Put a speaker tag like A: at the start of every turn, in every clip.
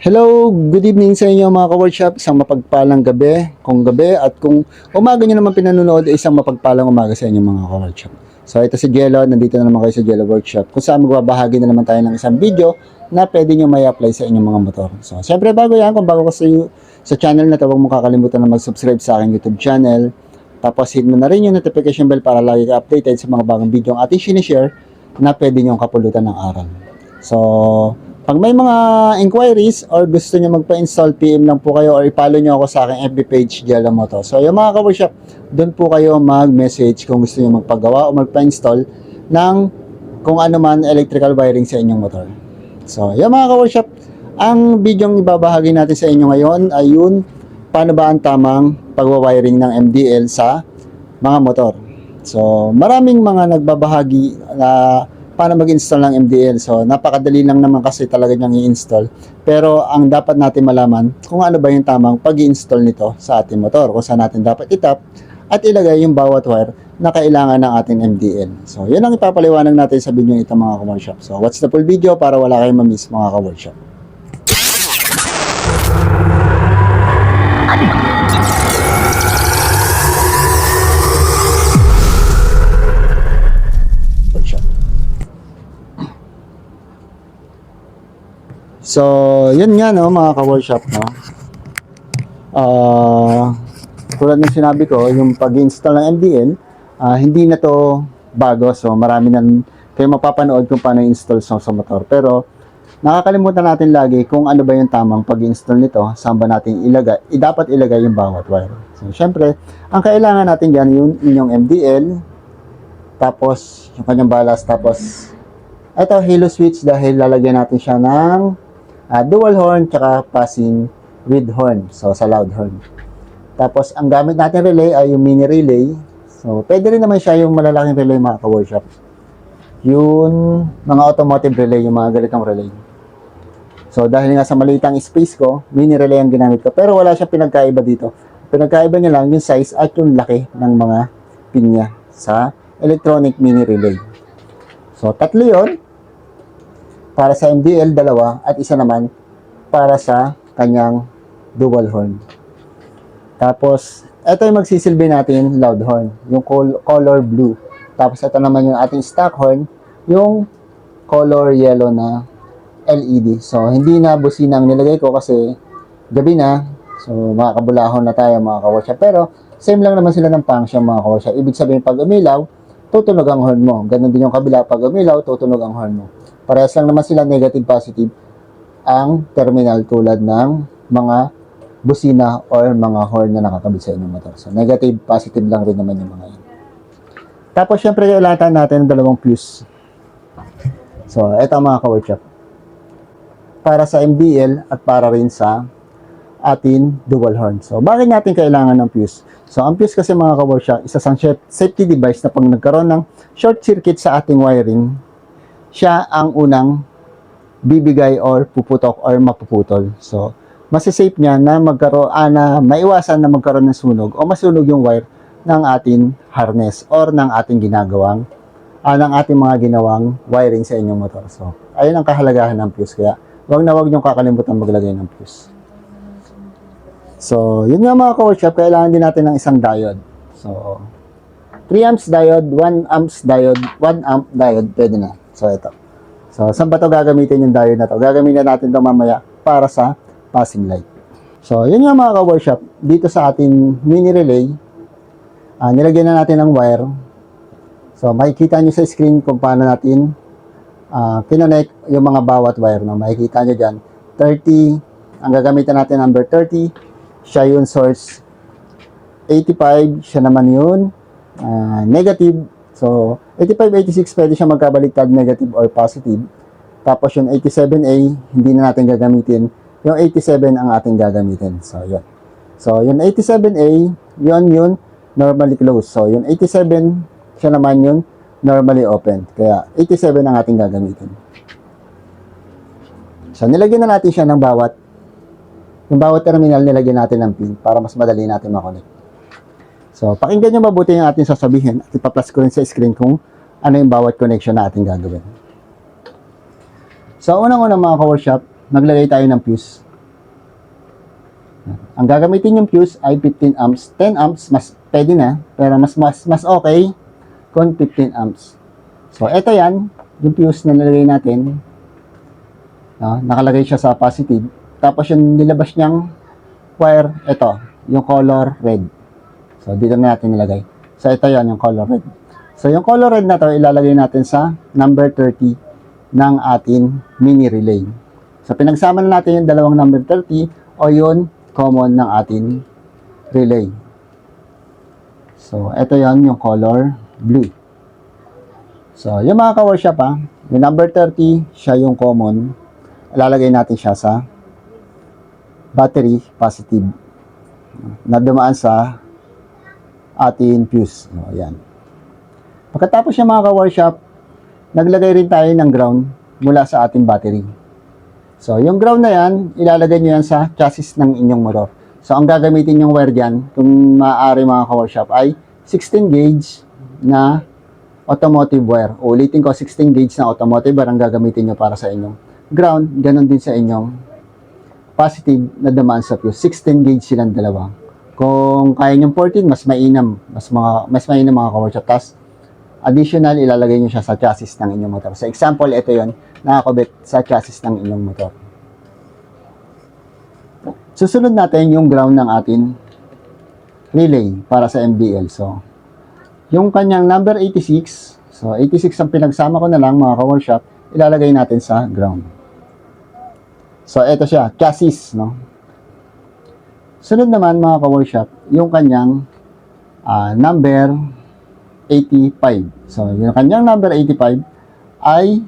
A: Hello, good evening sa inyo mga ka-workshop. Isang mapagpalang gabi, kung gabi, at kung umaga nyo naman pinanonood, isang mapagpalang umaga sa inyo mga ka-workshop. So ito si Jello, nandito na naman kayo sa Jello Workshop, kung saan magbabahagi na naman tayo ng isang video na pwede nyo may apply sa inyong mga motor. So syempre bago yan, kung bago ka sa, sa channel na to, huwag mo kakalimutan na mag-subscribe sa aking YouTube channel. Tapos hit mo na rin yung notification bell para lagi ka updated sa mga bagong video ang ating sinishare na pwede nyong kapulutan ng aral. So, pag may mga inquiries or gusto nyo magpa-install, PM lang po kayo or i-follow nyo ako sa aking FB page, Jello Moto. So, yung mga ka-workshop, doon po kayo mag-message kung gusto nyo magpagawa o magpa-install ng kung ano man electrical wiring sa inyong motor. So, yung mga ka-workshop, ang video ibabahagi natin sa inyo ngayon ay yun, paano ba ang tamang pagwawiring ng MDL sa mga motor. So, maraming mga nagbabahagi na paano mag-install ng MDL. So, napakadali lang naman kasi talaga niyang i-install. Pero, ang dapat natin malaman kung ano ba yung tamang pag install nito sa ating motor. Kung saan natin dapat itap at ilagay yung bawat wire na kailangan ng ating MDL. So, yun ang ipapaliwanag natin sa video ito mga ka-workshop. So, watch the full video para wala kayong mamiss mga ka-workshop. So, yun nga no, mga ka-workshop, no. Ah, tulad ng sinabi ko, yung pag-install ng MDL, ah, hindi na to bago. So, marami na kayo mapapanood kung paano install sa, sa motor. Pero, nakakalimutan natin lagi kung ano ba yung tamang pag-install nito, saan ba natin ilagay, dapat ilagay yung bawat wire. So, syempre, ang kailangan natin dyan, yung inyong MDL, tapos, yung kanyang balas, tapos, ito, halo switch dahil lalagyan natin siya ng ah, dual horn, tsaka passing with horn. So, sa loud horn. Tapos, ang gamit natin relay ay yung mini relay. So, pwede rin naman siya yung malalaking relay mga ka-workshop. Yung mga automotive relay, yung mga ganitong relay. So, dahil nga sa malitang space ko, mini relay ang ginamit ko. Pero wala siyang pinagkaiba dito. Pinagkaiba niya lang yung size at yung laki ng mga pinya sa electronic mini relay. So, tatlo yun. Para sa MDL, dalawa. At isa naman para sa kanyang dual horn. Tapos, ito yung magsisilbi natin loud horn. Yung col- color blue. Tapos, ito naman yung ating stock horn. Yung color yellow na LED. So, hindi na busina ang nilagay ko kasi gabi na. So, mga kabulahon na tayo mga kawarsya. Pero, same lang naman sila ng function mga kawarsya. Ibig sabihin, pag umilaw, tutunog ang horn mo. Ganon din yung kabila. Pag umilaw, tutunog ang horn mo. Parehas lang naman sila negative, positive ang terminal tulad ng mga busina or mga horn na nakakabit sa inyong motor. So, negative, positive lang rin naman yung mga yun. Tapos, syempre, kailangan natin ng dalawang fuse. So, eto ang mga ka-workshop. Para sa MDL at para rin sa atin dual horn. So, bakit natin kailangan ng fuse? So, ang fuse kasi mga ka-workshop, isa sang safety device na pag nagkaroon ng short circuit sa ating wiring, siya ang unang bibigay or puputok or mapuputol. So, masisafe niya na magkaroon, ah, na maiwasan na magkaroon ng sunog o masunog yung wire ng ating harness or ng ating ginagawang, ah, ng ating mga ginawang wiring sa inyong motor. So, ayun ang kahalagahan ng fuse. Kaya, wag na wag niyong kakalimutan maglagay ng fuse. So, yun nga mga ka-workshop, kailangan din natin ng isang diode. So, 3 amps diode, 1 amps diode, 1 amp diode, pwede na. So, ito. So, saan ba ito gagamitin yung diode na to? Gagamitin natin ito mamaya para sa passing light. So, yun nga mga ka-workshop. Dito sa ating mini relay, ah, nilagyan na natin ng wire. So, makikita nyo sa screen kung paano natin ah, kinonect yung mga bawat wire. No? Makikita nyo dyan. 30, ang gagamitin natin number 30, siya yung source 85, siya naman yun ah, negative. So, 85, 86 pwede siya magkabaliktad negative or positive. Tapos yung 87A, hindi na natin gagamitin. Yung 87 ang ating gagamitin. So, yun. So, yung 87A, yun yun, normally closed. So, yung 87, siya naman yun, normally open. Kaya, 87 ang ating gagamitin. So, nilagyan na natin siya ng bawat, yung bawat terminal, nilagyan natin ng pin para mas madali natin makonect. So, pakinggan nyo mabuti yung ating sasabihin at ipa-plus ko rin sa screen kung ano yung bawat connection na ating gagawin. So, unang-una mga ka-workshop, naglagay tayo ng fuse. Ang gagamitin yung fuse ay 15 amps. 10 amps, mas pwede na, pero mas, mas, mas okay kung 15 amps. So, ito yan, yung fuse na nilagay natin. No, nakalagay siya sa positive. Tapos yung nilabas niyang wire, ito, yung color red. So, dito na natin nilagay. So, ito yan, yung color red. So, yung color red na to, ilalagay natin sa number 30 ng ating mini relay. So, pinagsama na natin yung dalawang number 30 o yun, common ng ating relay. So, ito yan, yung color blue. So, yung mga ka-workshop ha, yung number 30, siya yung common. Ilalagay natin siya sa battery positive na dumaan sa ating fuse. O, ayan. Pagkatapos yung mga ka-workshop, naglagay rin tayo ng ground mula sa ating battery. So, yung ground na yan, ilalagay nyo yan sa chassis ng inyong motor. So, ang gagamitin yung wire dyan, kung maaari mga ka-workshop, ay 16 gauge na automotive wire. Ulitin ko, 16 gauge na automotive wire ang gagamitin nyo para sa inyong ground. Ganon din sa inyong positive na dumaan sa fuse. 16 gauge silang dalawa. Kung kaya nyo 14, mas mainam. Mas, mga, mas mainam mga ka-workshop. Tapos, additional, ilalagay nyo siya sa chassis ng inyong motor. Sa example, ito yon nakakabit sa chassis ng inyong motor. Susunod natin yung ground ng ating relay para sa MBL. So, yung kanyang number 86, so 86 ang pinagsama ko na lang mga ka-workshop, ilalagay natin sa ground. So, ito siya, chassis, no? Sunod naman mga ka-workshop, yung kanyang ah, number 85. So, yung kanyang number 85 ay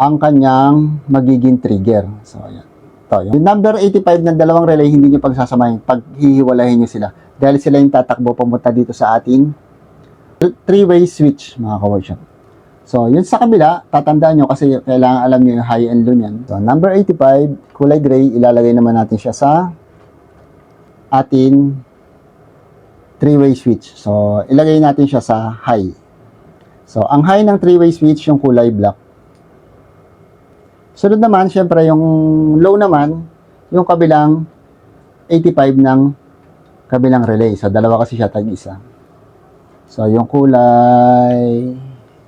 A: ang kanyang magiging trigger. So, ayan. Ito, yung number 85 ng dalawang relay, hindi nyo pagsasamahin. Paghihiwalayin nyo sila. Dahil sila yung tatakbo pumunta dito sa ating three-way switch, mga ka-workshop. So, yun sa kabila, tatandaan nyo kasi kailangan alam nyo yung high and low niyan. So, number 85, kulay gray, ilalagay naman natin siya sa ating three-way switch. So, ilagay natin siya sa high. So, ang high ng three-way switch, yung kulay black. Sunod naman, syempre, yung low naman, yung kabilang 85 ng kabilang relay. So, dalawa kasi siya tag-isa. So, yung kulay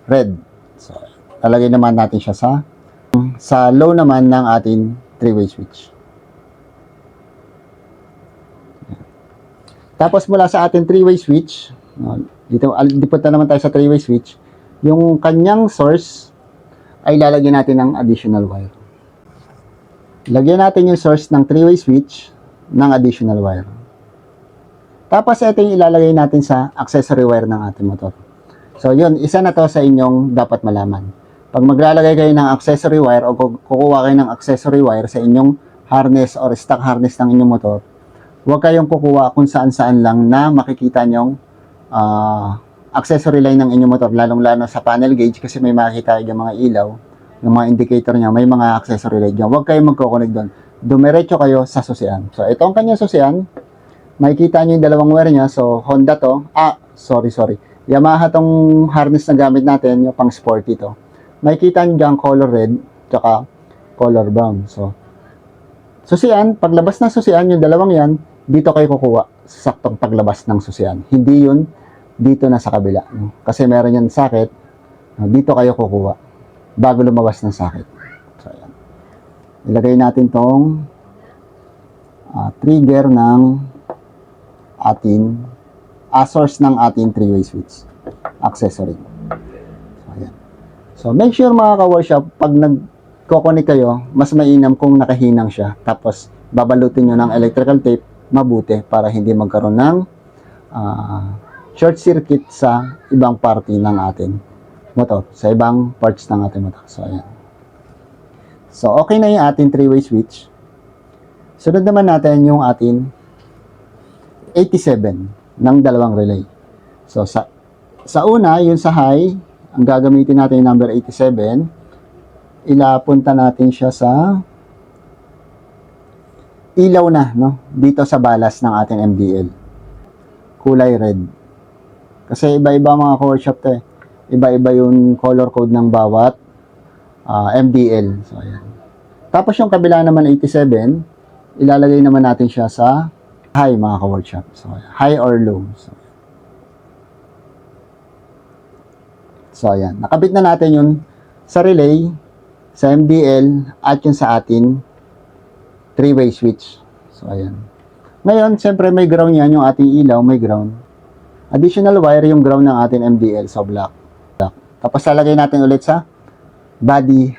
A: red. So, talagay naman natin siya sa sa low naman ng ating three-way switch. Tapos mula sa ating three-way switch, dito al- dipunta naman tayo sa three-way switch, yung kanyang source ay lalagyan natin ng additional wire. Lagyan natin yung source ng three-way switch ng additional wire. Tapos ito yung ilalagay natin sa accessory wire ng ating motor. So yun, isa na to sa inyong dapat malaman. Pag maglalagay kayo ng accessory wire o kuk- kukuha kayo ng accessory wire sa inyong harness or stock harness ng inyong motor, huwag kayong kukuha kung saan-saan lang na makikita nyong ah, accessory line ng inyong motor, lalong-lalo sa panel gauge kasi may makikita yung mga ilaw, yung mga indicator niya, may mga accessory light dyan. Huwag kayong magkoconnect doon. Dumiretso kayo sa susian. So, ito ang kanyang susian. Makikita niyo yung dalawang wire niya. So, Honda to. Ah, sorry, sorry. Yamaha tong harness na gamit natin, yung pang sporty to. Makikita niyo dyan color red, tsaka color brown. So, susian, paglabas ng susian, yung dalawang yan, dito kayo kukuha sa saktong paglabas ng susian. Hindi yun dito na sa kabila. Kasi meron yan sakit, no, dito kayo kukuha bago lumabas ng sakit. So, ayan. Ilagay natin tong ah, trigger ng atin ah, source ng ating three-way switch accessory. So, make sure mga ka-workshop, pag nag-connect kayo, mas mainam kung nakahinang siya. Tapos, babalutin nyo ng electrical tape, mabuti para hindi magkaroon ng ah, short circuit sa ibang party ng ating motor, sa ibang parts ng ating motor. So, ayan. So, okay na yung ating three-way switch. Sunod naman natin yung ating 87 ng dalawang relay. So, sa, sa una, yun sa high, ang gagamitin natin yung number 87, ilapunta natin siya sa ilaw na, no? Dito sa balas ng ating MDL. Kulay red. Kasi iba-iba mga workshop to eh. Iba-iba yung color code ng bawat ah, MDL. So, ayan. Tapos yung kabila naman 87, ilalagay naman natin siya sa high mga ka-workshop. So, high or low. So, so ayan. Nakabit na natin yun sa relay, sa MDL, at yun sa atin three-way switch. So, ayan. Ngayon, siyempre may ground yan, yung ating ilaw, may ground. Additional wire yung ground ng ating MDL sa black. black. Tapos lalagay natin ulit sa body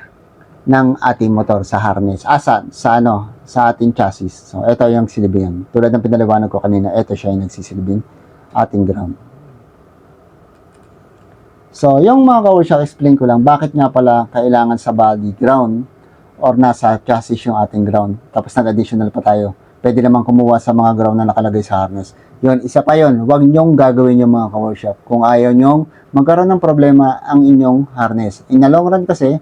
A: ng ating motor sa harness. Asa? Sa ano? Sa ating chassis. So, ito yung silibingan. Tulad ng pinaliwanag ko kanina, ito siya yung nagsisilbing ating ground. So, yung mga ka-workshop, explain ko lang, bakit nga pala kailangan sa body ground or nasa chassis yung ating ground. Tapos nag-additional pa tayo. Pwede naman kumuha sa mga ground na nakalagay sa harness. Yun, isa pa yun. Huwag nyong gagawin yung mga ka-workshop. Kung ayaw nyong magkaroon ng problema ang inyong harness. In the long run kasi,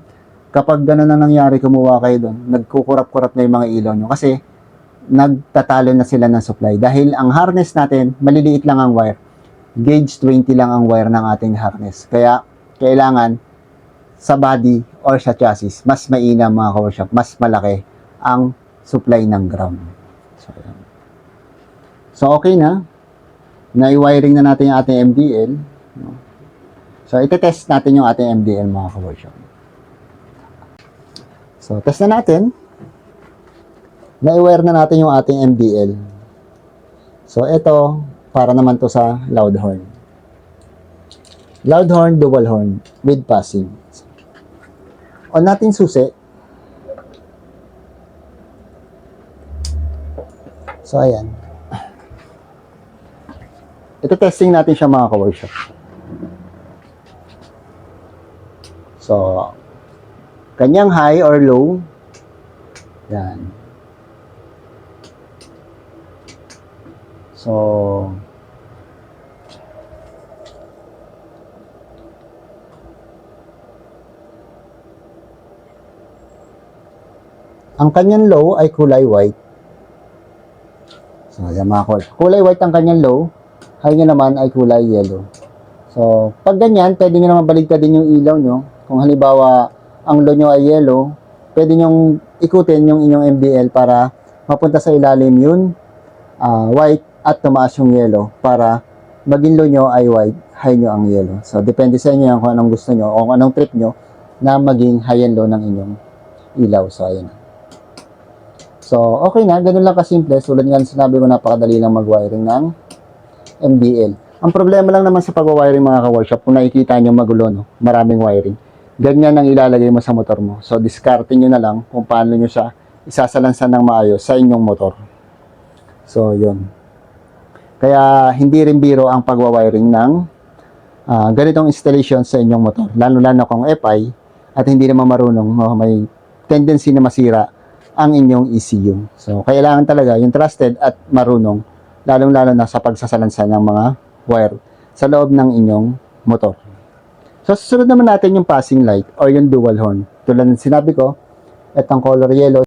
A: kapag gano'n na nangyari, kumuha kayo doon, nagkukurap-kurap na yung mga ilaw nyo. Kasi, nagtatalo na sila ng supply. Dahil ang harness natin, maliliit lang ang wire. Gauge 20 lang ang wire ng ating harness. Kaya, kailangan sa body or sa chassis, mas mainam mga ka-workshop, mas malaki ang supply ng ground. So, ayan. so okay na. Na-wiring na natin yung ating MDL. So, ite-test natin yung ating MDL mga ka-workshop. So, test na natin. Na-wire na natin yung ating MDL. So, ito, para naman to sa loud horn. Loud horn, dual horn, with passing. On natin susi. So, ayan. Ito testing natin siya mga ka-workshop. So, kanyang high or low. Yan. So, ang kanyang low ay kulay white. So, yan mga kol. Kulay white ang kanyang low. High niya naman ay kulay yellow. So, pag ganyan, pwede nyo naman baligtadin yung ilaw nyo. Kung halimbawa, ang low nyo ay yellow, pwede nyo ikutin yung inyong MBL para mapunta sa ilalim yun, ah, white, at tumaas yung yellow para maging low nyo ay white, high nyo ang yellow. So, depende sa inyo kung anong gusto nyo o kung anong trip nyo na maging high and low ng inyong ilaw. So, ayan. So, okay na. Ganun lang kasimple. Tulad nga ng sinabi ko, napakadali lang mag-wiring ng MBL. Ang problema lang naman sa pag-wiring mga ka-workshop, kung nakikita nyo magulo, no? maraming wiring. Ganyan ang ilalagay mo sa motor mo. So, discarte nyo na lang kung paano nyo siya isasalansan ng maayos sa inyong motor. So, yun. Kaya, hindi rin biro ang pag-wiring ng ah, ganitong installation sa inyong motor. Lalo-lalo kung FI at hindi naman marunong, no? may tendency na masira ang inyong ECU. So, kailangan talaga yung trusted at marunong, lalong-lalo na sa pagsasalansan ng mga wire sa loob ng inyong motor. So, susunod naman natin yung passing light or yung dual horn. Tulad ng sinabi ko, itong color yellow,